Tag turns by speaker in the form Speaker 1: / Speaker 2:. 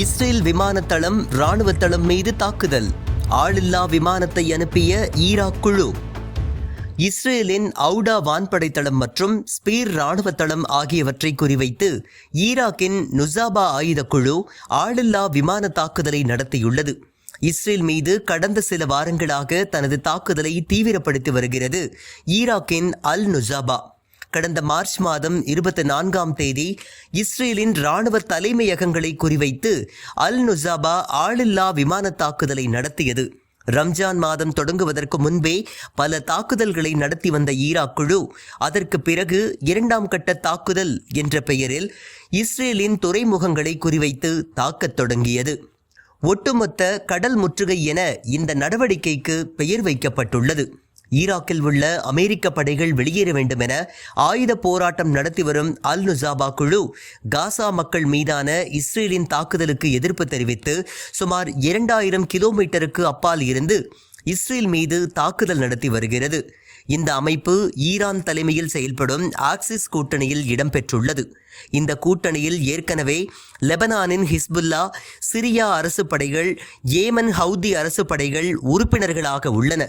Speaker 1: Israel விமான தளம் ராணுவ தளம் மீது தாக்குதல். ஆளில்லா விமானத்தை அனுப்பிய ஈராக் குழு. இஸ்ரேலின் அவுடா வான்படை தளம் மற்றும் ஸ்பீர் ராணுவ தளம் ஆகியவற்றை குறிவைத்து ஈராக்கின் நுசாபா ஆயுத குழு ஆளில்லா விமான தாக்குதலை நடத்தியுள்ளது. இஸ்ரேல் மீது கடந்த சில வாரங்களாக தனது தாக்குதலை தீவிரப்படுத்தி வருகிறது ஈராக்கின் அல் நுசாபா. கடந்த மார்ச் மாதம் இருபத்தி நான்காம் தேதி இஸ்ரேலின் ராணுவ தலைமையகங்களை குறிவைத்து அல் நுசாபா ஆளில்லா விமான தாக்குதலை நடத்தியது. ரம்ஜான் மாதம் தொடங்குவதற்கு முன்பே பல தாக்குதல்களை நடத்தி வந்த ஈராக் குழு அதற்கு பிறகு இரண்டாம் கட்ட தாக்குதல் என்ற பெயரில் இஸ்ரேலின் துறைமுகங்களை குறிவைத்து தாக்கத் தொடங்கியது. ஒட்டுமொத்த கடல் முற்றுகை என இந்த நடவடிக்கைக்கு பெயர் வைக்கப்பட்டுள்ளது. ஈராக்கில் உள்ள அமெரிக்க படைகள் வெளியேற வேண்டும் என ஆயுத போராட்டம் நடத்தி வரும் அல் நுசாபா குழு காசா மக்கள் மீதான இஸ்ரேலின் தாக்குதலுக்கு எதிர்ப்பு தெரிவித்து சுமார் இரண்டாயிரம் கிலோமீட்டருக்கு அப்பால் இருந்து இஸ்ரேல் மீது தாக்குதல் நடத்தி வருகிறது. இந்த அமைப்பு ஈரான் தலைமையில் செயல்படும் ஆக்சிஸ் கூட்டணியில் இடம்பெற்றுள்ளது. இந்த கூட்டணியில் ஏற்கனவே லெபனானின் ஹிஸ்புல்லா சிரியா அரசு படைகள் ஏமன் ஹவுதி அரசு படைகள் உறுப்பினர்களாக உள்ளன.